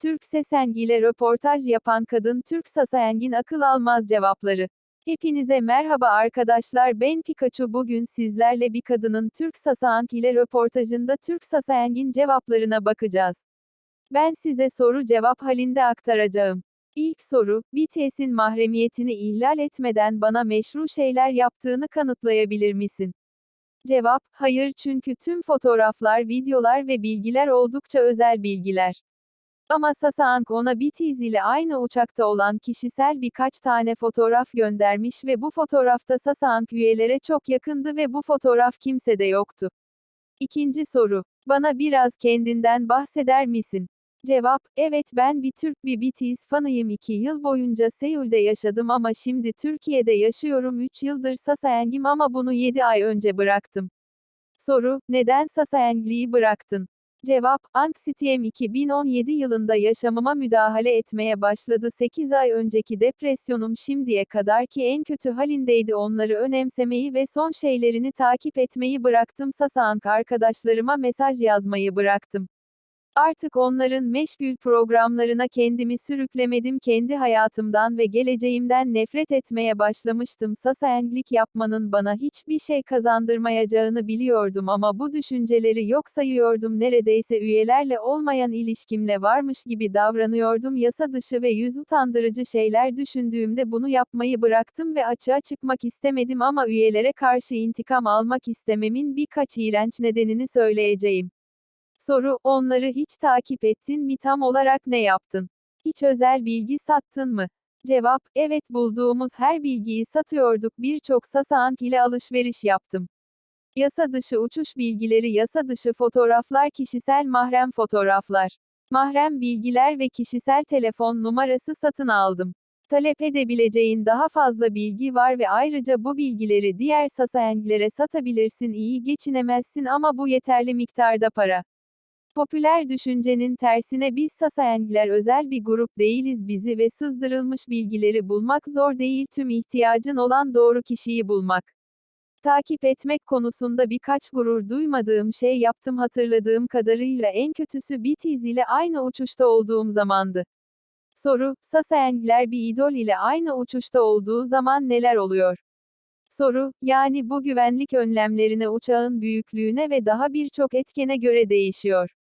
Türk Seseng ile röportaj yapan kadın Türk Sasengin akıl almaz cevapları. Hepinize merhaba arkadaşlar ben Pikachu bugün sizlerle bir kadının Türk Sasang ile röportajında Türk Sasengin cevaplarına bakacağız. Ben size soru cevap halinde aktaracağım. İlk soru, BTS'in mahremiyetini ihlal etmeden bana meşru şeyler yaptığını kanıtlayabilir misin? Cevap, hayır çünkü tüm fotoğraflar, videolar ve bilgiler oldukça özel bilgiler. Ama Sasaang ona BTS ile aynı uçakta olan kişisel birkaç tane fotoğraf göndermiş ve bu fotoğrafta Sasaang üyelere çok yakındı ve bu fotoğraf kimsede yoktu. İkinci soru, bana biraz kendinden bahseder misin? Cevap, evet ben bir Türk bir BTS fanıyım 2 yıl boyunca Seul'de yaşadım ama şimdi Türkiye'de yaşıyorum 3 yıldır Sasaeng'im ama bunu 7 ay önce bıraktım. Soru, neden Sasaengli'yi bıraktın? Cevap, anksiyetem 2017 yılında yaşamıma müdahale etmeye başladı. 8 ay önceki depresyonum şimdiye kadar ki en kötü halindeydi. Onları önemsemeyi ve son şeylerini takip etmeyi bıraktım. Sasaeng arkadaşlarıma mesaj yazmayı bıraktım. Artık onların meşgul programlarına kendimi sürüklemedim kendi hayatımdan ve geleceğimden nefret etmeye başlamıştım. Sasaenglik yapmanın bana hiçbir şey kazandırmayacağını biliyordum ama bu düşünceleri yok sayıyordum. Neredeyse üyelerle olmayan ilişkimle varmış gibi davranıyordum. Yasa dışı ve yüz utandırıcı şeyler düşündüğümde bunu yapmayı bıraktım ve açığa çıkmak istemedim ama üyelere karşı intikam almak istememin birkaç iğrenç nedenini söyleyeceğim. Soru, onları hiç takip ettin mi tam olarak ne yaptın? Hiç özel bilgi sattın mı? Cevap, evet bulduğumuz her bilgiyi satıyorduk birçok Sasaang ile alışveriş yaptım. Yasa dışı uçuş bilgileri yasa dışı fotoğraflar kişisel mahrem fotoğraflar. Mahrem bilgiler ve kişisel telefon numarası satın aldım. Talep edebileceğin daha fazla bilgi var ve ayrıca bu bilgileri diğer Sasaenglere satabilirsin iyi geçinemezsin ama bu yeterli miktarda para. Popüler düşüncenin tersine biz Sasaengler özel bir grup değiliz bizi ve sızdırılmış bilgileri bulmak zor değil tüm ihtiyacın olan doğru kişiyi bulmak. Takip etmek konusunda birkaç gurur duymadığım şey yaptım hatırladığım kadarıyla en kötüsü BTS ile aynı uçuşta olduğum zamandı. Soru, Sasaengler bir idol ile aynı uçuşta olduğu zaman neler oluyor? Soru, yani bu güvenlik önlemlerine uçağın büyüklüğüne ve daha birçok etkene göre değişiyor.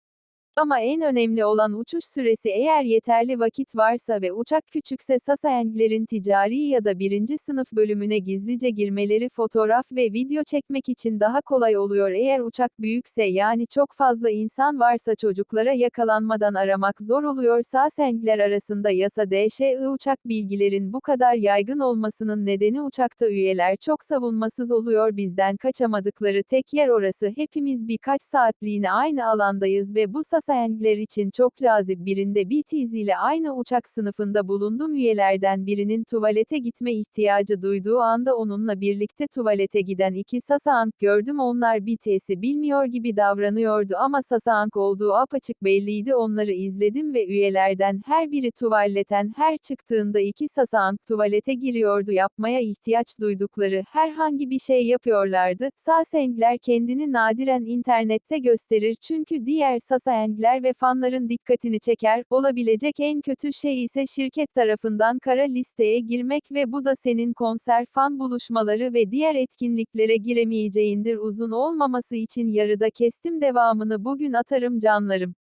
Ama en önemli olan uçuş süresi eğer yeterli vakit varsa ve uçak küçükse Sasaenglerin ticari ya da birinci sınıf bölümüne gizlice girmeleri fotoğraf ve video çekmek için daha kolay oluyor. Eğer uçak büyükse yani çok fazla insan varsa çocuklara yakalanmadan aramak zor oluyor. Sasaengler arasında yasa DŞI uçak bilgilerin bu kadar yaygın olmasının nedeni uçakta üyeler çok savunmasız oluyor. Bizden kaçamadıkları tek yer orası. Hepimiz birkaç saatliğine aynı alandayız ve bu Sasaengler için çok cazip birinde BTS ile aynı uçak sınıfında bulundum üyelerden birinin tuvalete gitme ihtiyacı duyduğu anda onunla birlikte tuvalete giden iki Sasaeng gördüm. Onlar BTS'i bilmiyor gibi davranıyordu ama Sasaeng olduğu apaçık belliydi. Onları izledim ve üyelerden her biri tuvaletten her çıktığında iki Sasaeng tuvalete giriyordu. Yapmaya ihtiyaç duydukları herhangi bir şey yapıyorlardı. Sasaengler kendini nadiren internette gösterir çünkü diğer Sasaeng Sasaengler ve fanların dikkatini çeker, olabilecek en kötü şey ise şirket tarafından kara listeye girmek ve bu da senin konser fan buluşmaları ve diğer etkinliklere giremeyeceğindir uzun olmaması için yarıda kestim devamını bugün atarım canlarım.